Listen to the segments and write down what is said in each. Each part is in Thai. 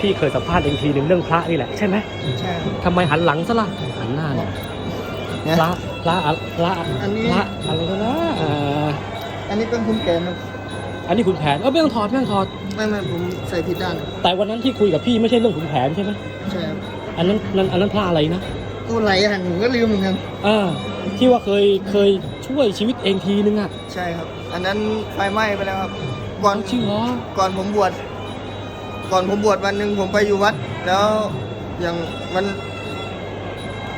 พี่เคยสัมภาษณ์เองทีหนึ่งเรื่องพระนี่แหละใช่ไหมใช่ครับทำไมหันหลังซะล่ะหันหน้าหน่อยเนี่ยพระพระอะพระอันนี้ พระอะไรนะอ่าอันนี้เป็นคุณแกนครับอันนี้ขุนแผนเออไม่ต้องถอดไม่ต้องถอด ไม่ไม่ผมใส่ผิดด้านแต่วันนั้นที่คุยกับพี่ไม่ใช่เรื่องขุนแผนใช่ไหมใช่ครับอันนั้นนั้นอันนั้นพระอะไรนะตัวไหลหันผมก็ลืมเหมือนกันอ่าที่ว่าเคยเคยช่วยชีวิตเองทีนึงอะใช่ครับ อันนั้นไฟไหม้ไปแล้วครับก่อนจริงเหรอก่อนผมบวช ก่อนผมบวชวันหนึ่งผมไปอยู่วัด แล้วอย่างวัน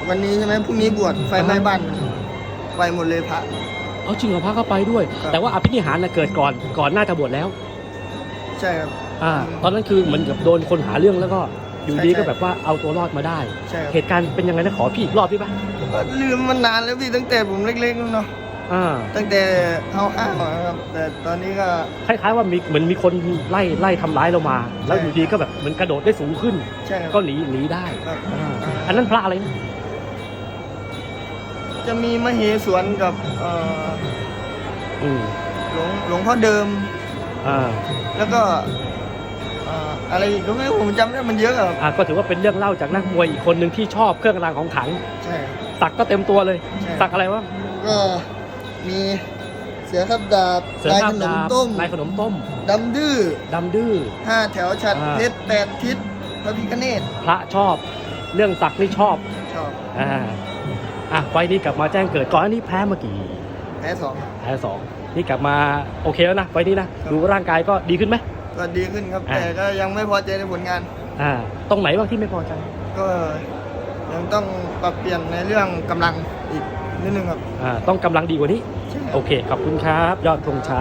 วันนี้ใช่ไหมพรุ่งนี้บวชไฟไหม้บ้านไฟหมดเลยพระ เอาจริงเหรอพระก็ไปด้วย ครับ แต่ว่าอภินิหารน่ะเกิดก่อนก่อนหน้าจะบวชแล้ว ใช่ครับ อ่า ตอนนั้นคือเหมือนกับโดนคนหาเรื่องแล้วก็อยู่ดีใช่ใช่ก็แบบว่าเอาตัวรอดมาได้ ใช่ครับเหตุการณ์เป็นยังไงนะขอพี่อีกรอบพี่ปะก็ลืมมันนานแล้วพี่ตั้งแต่ผมเล็กๆเนาะ อ่าตั้งแต่เอาห้าครับ แต่ตอนนี้ก็ คล้ายๆว่ามีเหมือนมีคนไล่ไล่ทำร้ายเรามา แล้วใช่อยู่ดีก็แบบเหมือนกระโดดได้สูงขึ้น ใช่ครับก็หนีหนีได้ครับอ่าอันนั้นพระอะไรนะจะมีมเหสวนกับเอ่ออืมหลวงหลวงพ่อเดิม อ่าแล้วก็เอ่ออะไรอีกก็ไม่รู้ผมจำได้มันเยอะครับอ่าก็ถือว่าเป็นเรื่องเล่าจากนักมวยอีกคนหนึ่งที่ชอบเครื่องรางของขลังใช่ สักก็เต็มตัวเลย ใช่ สักอะไรวะก็ มีเสือขับดาบเสือลายคาขบนมดาบต้มลายขนมต้มดำดื้อดำดื้อห้าแถวฉัดอ่าเพชรแปดทิศพระพิฆเนศพระชอบ เรื่องสักนี่ชอบชอบอ่าอะไฟล์นี้กลับมาแจ้งเกิดก่อนอันนี้แพ้เมื่อกี้แพ้สองแพ้สองนี่กลับมาโอเคแล้วนะไฟล์นี้นะดูร่างกายก็ดีขึ้นไหมก็ดีขึ้นครับอ่าแต่ก็ยังไม่พอใจในผลงาน อ่า ตรงไหนบ้างที่ไม่พอใจ ก็ยังต้องปรับเปลี่ยนในเรื่องกำลังอีก นิดนึงครับ อ่า ต้องกำลังดีกว่านี้ใช่ครับโอเค ขอบคุณครับ ยอดธงชัย